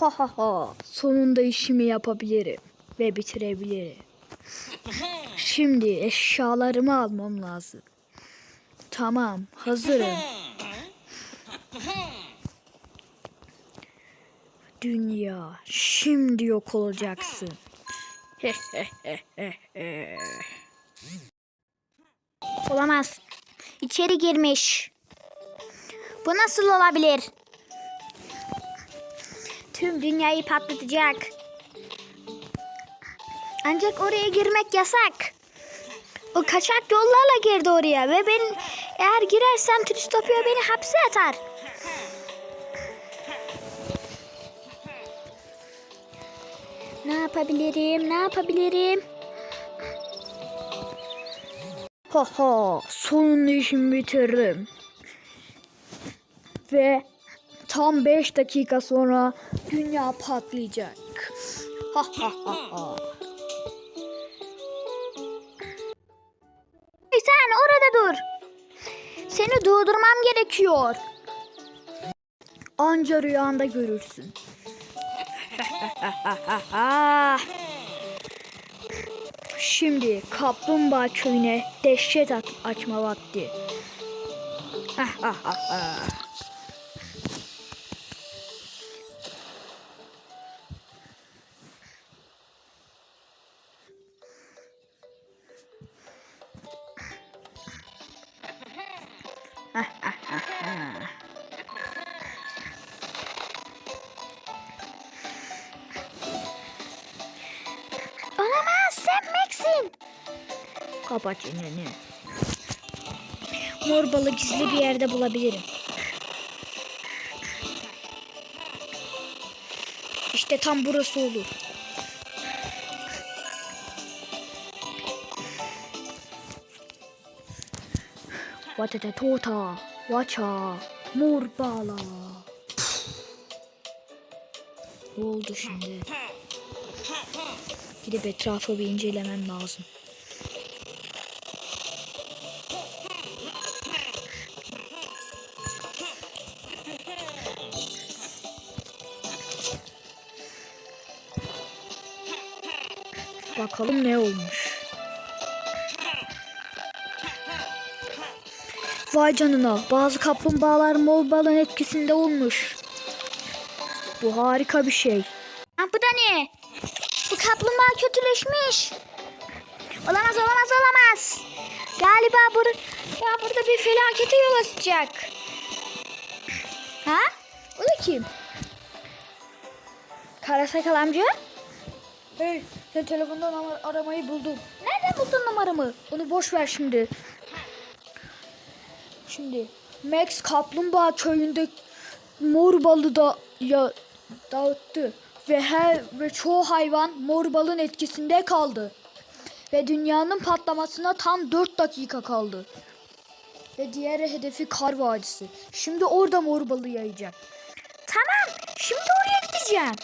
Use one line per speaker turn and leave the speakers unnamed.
Ha ha ha. Sonunda işimi yapabilirim ve bitirebilirim. Şimdi eşyalarımı almam lazım. Tamam, hazırım. Dünya, şimdi yok olacaksın.
Olamaz. İçeri girmiş. Bu nasıl olabilir? Tüm dünyayı patlatacak. Ancak oraya girmek yasak. O kaçak yollarla girdi oraya ve ben eğer girersem Tristopya beni hapse atar. Ne yapabilirim? Ne yapabilirim?
Ha ha, sonunda işimi bitirdim. Ve tam 5 dakika sonra dünya patlayacak. Ha ha ha ha.
Sen orada dur. Seni durdurmam gerekiyor.
Anca rüyanda görürsün. Şimdi kaplumbağa köyüne dehşet açma vakti.
Olamaz sen Max'in.
Kapat çeneni. Mor balı gizli bir yerde bulabilirim. İşte tam burası olur. Vatete tota, vaça, mor bala. Ne oldu şimdi? Gidip etrafı bir incelemem lazım. Bakalım ne olmuş. Vay canına bazı kaplumbağalar mol balın etkisinde olmuş. Bu harika bir şey.
Ha, bu da ne? Bu kaplumbağa kötüleşmiş. Olamaz olamaz olamaz. Galiba bur ya burada bir felakete yol açacak. Ha?
O da kim? Karasakal amca? Hey sen telefondan ama- aramayı buldum. Nereden buldun numaramı? Onu boş ver şimdi. Şimdi Max Kaplumbağa köyünde mor balı da ya dağıttı ve her ve çoğu hayvan mor balın etkisinde kaldı. Ve dünyanın patlamasına tam 4 dakika kaldı. Ve diğer hedefi kar vadisi. Şimdi orada mor balı yayacak.
Tamam şimdi oraya gideceğim.